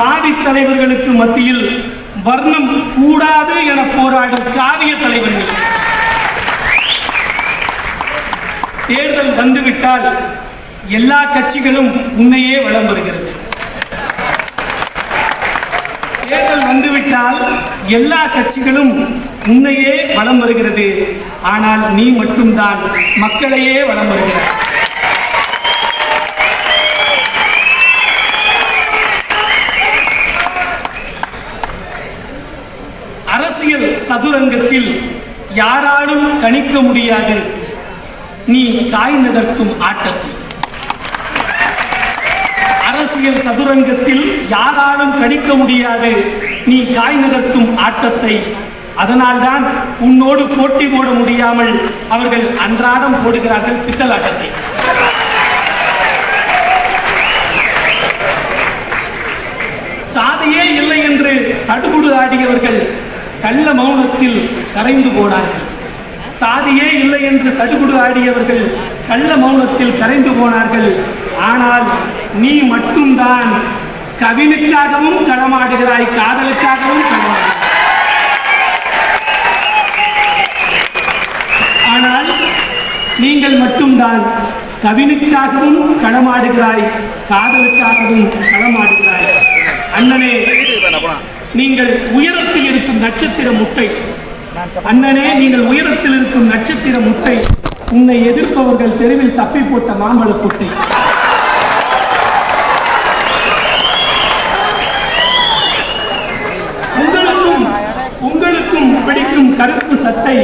காவி தலைவர்களுக்கு மத்தியில் வர்ணம் கூடாது என போராடும் காவிய தலைவர்கள் தேர்தல் வந்துவிட்டால் எல்லா கட்சிகளும் உன்னையே வலம் வருகிறது. தேர்தல் வந்துவிட்டால் எல்லா கட்சிகளும் உன்னையே வலம் வருகிறது. ஆனால் நீ மட்டும்தான் மக்களையே வலம் வருகிறாய். அரசியல் சதுரங்கத்தில் யாராலும் கணிக்க முடியாது. நீ காய் நகர்த்தும் ஆட்டத்தில். அரசியல் சதுரங்கத்தில் யாராலும் கணிக்க முடியாது. நீ காய் நகர்த்தும் ஆட்டத்தை. அதனால்தான் உன்னோடு போட்டி போட முடியாமல் அவர்கள் அன்றாடம் போடுகிறார்கள் பித்தலாட்டத்தை சாதியே இல்லை என்று சடுகுடு ஆடியவர்கள் கள்ள மௌனத்தில் கரைந்து போனார்கள். சாதியே இல்லை என்று சடுகுடு ஆடியவர்கள் கள்ள மௌனத்தில் கரைந்து போனார்கள். ஆனால் நீ மட்டும்தான் கவினுக்காகவும் களமாடுகிறாய் காதலுக்காகவும் களமாடுகிறாய். ஆனால் நீங்கள் மட்டும்தான் கவினுக்காகவும் களமாடுகிறாய் காதலுக்காகவும் களமாடுகிறாய். அண்ணனே நீங்கள் உயரத்தில் இருக்கும் நட்சத்திர முட்டை. அண்ணனே நீங்கள் உயரத்தில் இருக்கும் நட்சத்திர முட்டை. உன்னை எதிர்ப்பவர்கள் தெருவில் தப்பி போட்ட மாம்பழ குட்டை. உங்களுக்கும் உங்களுக்கும் பிடிக்கும் கருப்பு சட்டை.